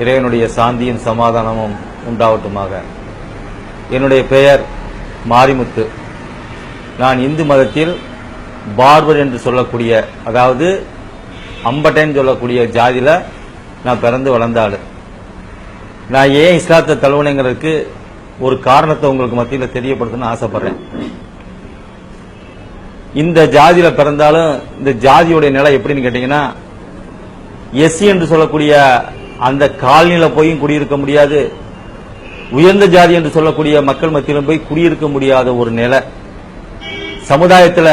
இறைவனுடைய சாந்தியும் சமாதானமும் உண்டாவட்டுமாக என்னுடைய பெயர் மாரிமுத்து. நான் இந்து மதத்தில் பார்பர் என்று சொல்லக்கூடிய அதாவது அம்பட்டைன்னு சொல்லக்கூடிய ஜாதியில நான் பிறந்து வளர்ந்தாள் நான் ஏன் இஸ்லாத்தை தழுவனைங்கிறதுக்கு ஒரு காரணத்தை உங்களுக்கு மத்தியில் தெரியப்படுத்தணும்னு ஆசைப்படுறேன். இந்த ஜாதியில பிறந்தாலும் இந்த ஜாதியுடைய நிலை எப்படின்னு கேட்டீங்கன்னா எஸ்சி என்று சொல்லக்கூடிய அந்த காலனில போயும் குடியிருக்க முடியாது. உயர்ந்த ஜாதி என்று சொல்லக்கூடிய மக்கள் மத்தியிலும் போய் குடியிருக்க முடியாத ஒரு நிலை. சமுதாயத்தில்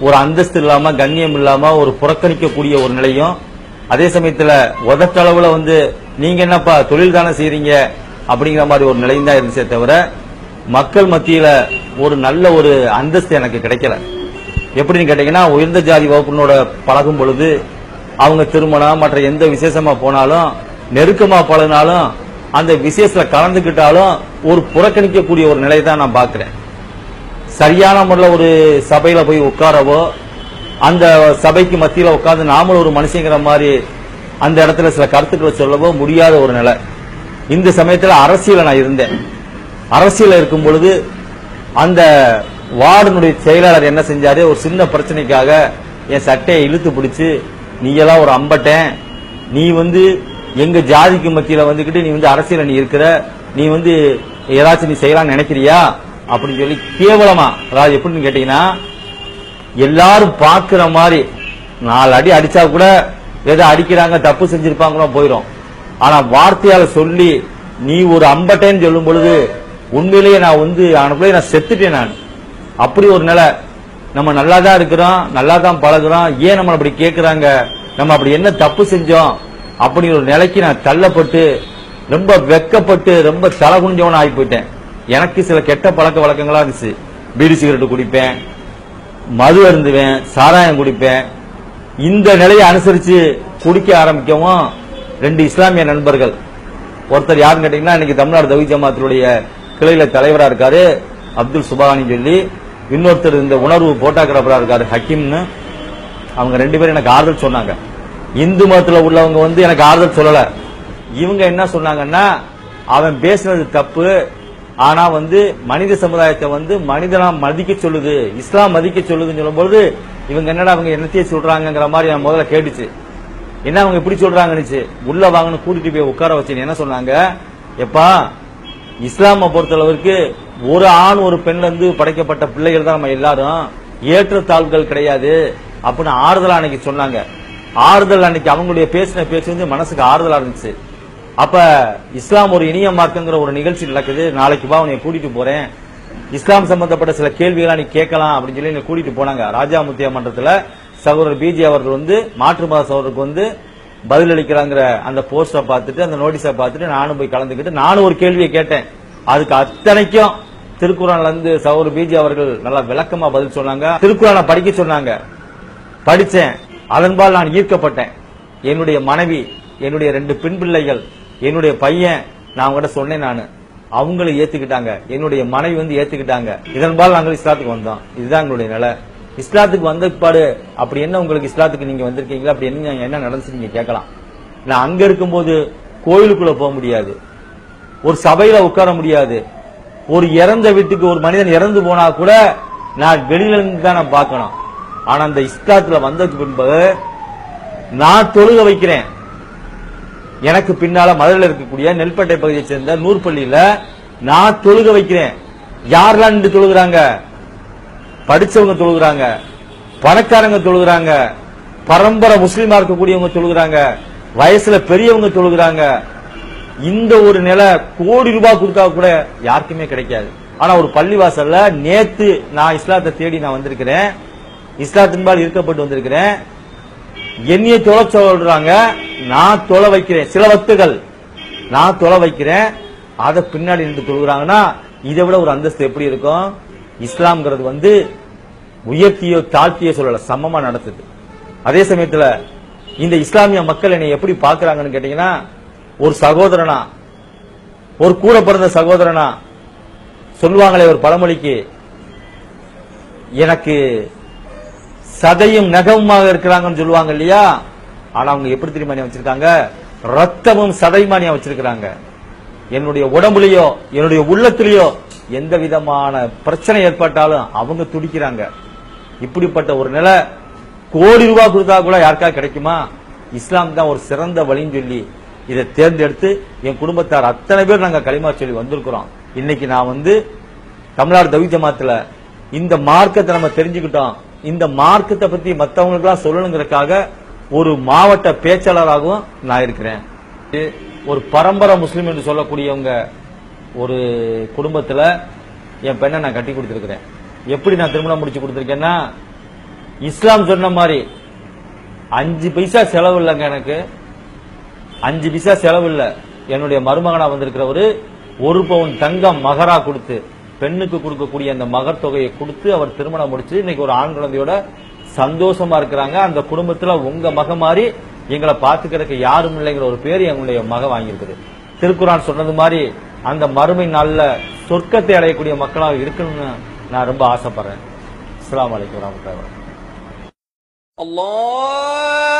ஒரு அந்தஸ்து இல்லாம கண்ணியம் இல்லாம ஒரு புறக்கணிக்கக்கூடிய ஒரு நிலையும். அதே சமயத்தில் உதட்டளவுல வந்து நீங்க என்னப்பா தொழில் தானே செய்றீங்க? அப்படிங்கிற மாதிரி ஒரு நிலையும் தான் இருந்துச்சே தவிர மக்கள் மத்தியில ஒரு நல்ல ஒரு அந்தஸ்து எனக்கு கிடைக்கல. எப்படின்னு கேட்டீங்கன்னா உயர்ந்த ஜாதி வகுப்பினோட பழகும் பொழுது அவங்க திருமணம் மற்ற எந்த விசேஷமா போனாலும் நெருக்கமா பழகினாலும் அந்த விசேஷத்துல கலந்துக்கிட்டாலும் ஒரு புறக்கணிக்கக்கூடிய ஒரு நிலையை தான் நான் பாக்குறேன் சரியான முறையில் ஒரு சபையில போய் உட்காரவோ அந்த சபைக்கு மத்தியில் உட்காந்து நாமளும் ஒரு மனுஷங்கிற மாதிரி அந்த இடத்துல சில கருத்துக்களை சொல்லவோ முடியாத ஒரு நிலை. இந்த சமயத்தில் அரசியல நான் இருந்தேன். அரசியல இருக்கும் பொழுது அந்த வார்டனுடைய செயலாளர் என்ன செஞ்சாரு? ஒரு சின்ன பிரச்சனைக்காக என் சட்டையை இழுத்து பிடிச்சு நீ எல்லாம் ஒரு அம்பட்டேன். நீ வந்து எங்க ஜாதிக்கு மத்தியில வந்துகிட்டு நீ வந்து அரசியல நீ இருக்கிற நீ வந்து ஏதாச்சும் நீ செய்யலாம்னு நினைக்கிறியா? அப்படின்னு சொல்லி கேவலமா. அதாவது எப்படின்னு கேட்டீங்கன்னா எல்லாரும் பாக்குற மாதிரி நாலு அடி அடிச்சா கூட ஏதோ அடிக்கிறாங்க தப்பு செஞ்சிருப்பாங்களோ போயிடும் ஆனா வார்த்தையால சொல்லி நீ ஒரு அம்பட்டேன்னு சொல்லும் பொழுது உண்மையிலேயே நான் வந்து அவனுக்குள்ளே நான் செத்துட்டேன் நான். அப்படி ஒரு நிலை. நம்ம நல்லா தான் இருக்கிறோம் நல்லா தான் பழகுறோம் ஏன் நம்ம அப்படி கேட்கறாங்க நம்ம அப்படி என்ன தப்பு செஞ்சோம்? அப்படிங்கிற ஒரு நிலைக்கு நான் தள்ளப்பட்டு ரொம்ப வெக்கப்பட்டு ரொம்ப தலை குனிஞ்சவன ஆகி போயிட்டேன். எனக்கு சில கெட்ட பழக்க வழக்கங்களா இருந்துச்சு. பீடி சிகரெட் குடிப்பேன் மது அருந்துவேன் சாராயம் குடிப்பேன். இந்த நிலையை அனுசரிச்சு குடிக்க ஆரம்பிக்கவும் ரெண்டு இஸ்லாமிய நண்பர்கள். ஒருத்தர் யாருன்னு கேட்டீங்கன்னா இன்னைக்கு தமிழ்நாடு தவி ஜமாத்தினுடைய கிளையில தலைவரா இருக்காரு அப்துல் சுபானி சொல்லி இன்னொருத்தர் இந்த உணர்வு போட்டோகிராஃபரா இருக்காரு ஹக்கீம்னு. அவங்க ரெண்டு பேரும் எனக்கு ஆறுதல் சொன்னாங்க. இந்து மதத்துல உள்ளவங்க வந்து எனக்கு ஆறுதல் சொல்லல. இவங்க என்ன சொன்னாங்கன்னா அவன் பேசினது தப்பு ஆனா வந்து மனித சமுதாயத்தை வந்து மனிதனா மதிக்க சொல்லுது இஸ்லாம் மதிக்க சொல்லுதுன்னு சொல்லும்போது இவங்க என்னடா அவங்க என்னத்தையே சொல்றாங்கிற மாதிரி நான் முதல்ல கேட்டுச்சு. என்ன அவங்க இப்படி சொல்றாங்கன்னு உள்ள வாங்கன்னு கூட்டிட்டு போய் உட்கார வச்சு என்ன சொன்னாங்க எப்பா இஸ்லாமை பொறுத்தளவுக்கு ஒரு ஆண் ஒரு பெண்ல இருந்து படைக்கப்பட்ட பிள்ளைகள் தான் நம்ம எல்லாரும். ஏற்றத்தாழ்வுகள் கிடையாது. அப்படின்னு ஆறுதல் அன்னைக்கு சொன்னாங்க. ஆறுதல் அன்னைக்கு அவங்களுடைய பேசின பேச்சு வந்து மனசுக்கு ஆறுதலா இருந்துச்சு. அப்ப இஸ்லாம் ஒரு இனிய மார்க்கங்கிற ஒரு நிகழ்ச்சி நடக்குது. நாளைக்கு வா உன்னை கூட்டிட்டு போறேன். இஸ்லாம் சம்பந்தப்பட்ட சில கேள்விகளா நீ கேட்கலாம் அப்படின்னு சொல்லி கூட்டிட்டு போனாங்க. ராஜா முத்தியா மன்றத்துல சகோதரர் பிஜி அவர்கள் வந்து மாற்று மத சகோதரருக்கு வந்து பதிலளிக்கிறாங்கிற அந்த போஸ்டரை பார்த்துட்டு அந்த நோட்டீஸை பார்த்துட்டு நானும் போய் கலந்துக்கிட்டு நானும் ஒரு கேள்வியை கேட்டேன். அதுக்கு அத்தனைக்கும் திருக்குறள்ல இருந்து சௌர் பிஜி அவர்கள் நல்லா விளக்கமா பதில் சொன்னாங்க. திருக்குறளை படிக்க சொன்னாங்க. படிச்சேன். அதன்பால் நான் ஈர்க்கப்பட்டேன். என்னுடைய மனைவி என்னுடைய ரெண்டு பெண் பிள்ளைகள் என்னுடைய பையன் நான் அவங்ககிட்ட சொன்னேன் நான். அவங்களும் ஏத்துக்கிட்டாங்க. என்னுடைய மனைவி வந்து ஏத்துக்கிட்டாங்க. இதன்பால் நாங்கள் இஸ்லாத்துக்கு வந்தோம். இதுதான் எங்களுடைய நிலை. இஸ்லாத்துக்கு வந்த பாடு அப்படி என்ன உங்களுக்கு இஸ்லாத்துக்கு நீங்க வந்திருக்கீங்களா? அப்படி என்ன என்ன நடந்துச்சு நீங்க கேட்கலாம். நான் அங்க இருக்கும்போது கோயிலுக்குள்ள போக முடியாது. ஒரு சபையில உட்கார முடியாது. ஒரு இறந்த வீட்டுக்கு ஒரு மனிதன் இறந்து போனா கூட நான் வெளியில இருந்து தான் நான் பார்க்கணும். ஆனா அந்த இஸ்லாத்துல வந்ததுக்கு பின்பு நான் தொழுக வைக்கிறேன். எனக்கு பின்னால மதுரையில் இருக்கக்கூடிய நெல்பேட்டை பகுதியை சேர்ந்த நூற்பள்ளியில நான் தொழுக வைக்கிறேன். யாரெல்லாம் நின்று தொழுகிறாங்க? படிச்சவங்க தொழுகிறாங்க. பணக்காரங்க தொழுகிறாங்க. பரம்பரை முஸ்லீமா இருக்கக்கூடியவங்க தொழுகிறாங்க. வயசுல பெரியவங்க தொழுகிறாங்க. இந்த ஒரு நிலை கோடி ரூபாய் கொடுத்தா கூட யாருக்குமே கிடைக்காது. ஆனா ஒரு பள்ளிவாசல்ல நேத்து நான் இஸ்லாத்தை தேடி நான் வந்திருக்கிறேன். இஸ்லாத்தின்பால் இருக்கப்பட்டு வந்திருக்கிறேன். என்னைய தொலை சொல்றாங்க நான் தொலை வைக்கிறேன். சில வத்துகள் நான் தொலை வைக்கிறேன். அதை பின்னாடி நின்று தொழுகிறாங்கன்னா இதை விட ஒரு அந்தஸ்து எப்படி இருக்கும்? இஸ்லாம்ங்கிறது வந்து உயர்த்தியோ தாழ்த்தியோ சொல்லல சமமா நடத்துது. அதே சமயத்துல இந்த இஸ்லாமிய மக்கள் என்னை எப்படி பாக்குறாங்கன்னு கேட்டீங்கன்னா ஒரு சகோதரனா ஒரு கூட பிறந்த சகோதரனா சொல்லுவாங்களே ஒரு பழமொழிக்கு எனக்கு சதையும் நகமுமாக இருக்கிறாங்கன்னு சொல்லுவாங்க இல்லையா? ஆனா அவங்க எப்படி தெரியுமா வச்சிருக்காங்க? ரத்தமும் சதைமானியா வச்சிருக்கிறாங்க? என்னுடைய உடம்புலயோ என்னுடைய உள்ளத்திலேயோ எந்த விதமான பிரச்சனை ஏற்பட்டாலும் அவங்க துடிக்கிறாங்க. இப்படிப்பட்ட ஒரு நிலை கோடி ரூபாய் கொடுத்தா கூட யாருக்கா கிடைக்குமா? இஸ்லாம் தான் ஒரு சிறந்த வழின்னு சொல்லி இதை தேர்ந்தெடுத்து என் குடும்பத்தார் அத்தனை பேர் நாங்கள் களிமா சொல்லி வந்திருக்கிறோம். இன்னைக்கு நான் வந்து தமிழ்நாடு தவி ஜமாத்துல இந்த மார்க்கத்தை நம்ம தெரிஞ்சுக்கிட்டோம். இந்த மார்க்கத்தை பத்தி மற்றவங்களுக்குலாம் சொல்லணுங்கிறதுக்காக ஒரு மாவட்ட பேச்சாளராகவும் நான் இருக்கிறேன். இது ஒரு பரம்பரை முஸ்லீம் என்று சொல்லக்கூடியவங்க ஒரு குடும்பத்தில் என் பெண்ணை நான் கட்டி கொடுத்துருக்கிறேன். எப்படி நான் திருமணம் முடிச்சு கொடுத்துருக்கேன்னா இஸ்லாம் சொன்ன மாதிரி அஞ்சு பைசா செலவு இல்லைங்க எனக்கு. அஞ்சு பிசா செலவு இல்ல. என்னுடைய மருமகனா வந்திருக்கிறவரு ஒரு பவுன் தங்கம் மகரா கொடுத்து பெண்ணுக்கு கொடுக்கக்கூடிய அந்த மகர் தொகையை கொடுத்து அவர் திருமணம் முடிச்சு இன்னைக்கு ஒரு ஆண் குழந்தையோட சந்தோஷமா இருக்கிறாங்க. அந்த குடும்பத்துல உங்க மக மாதிரி எங்களை பாத்துக்கிறதுக்கு யாரும் இல்லைங்கிற ஒரு பேர் எங்களுடைய மக வாங்கியிருக்குது. திருக்குறான் சொன்னது மாதிரி அந்த மறுமை நல்ல சொர்க்கத்தை அடையக்கூடிய மக்களாக இருக்கணும்னு நான் ரொம்ப ஆசைப்படுறேன். அஸ்லாம் வலைக்கம் வரமத்துல Allah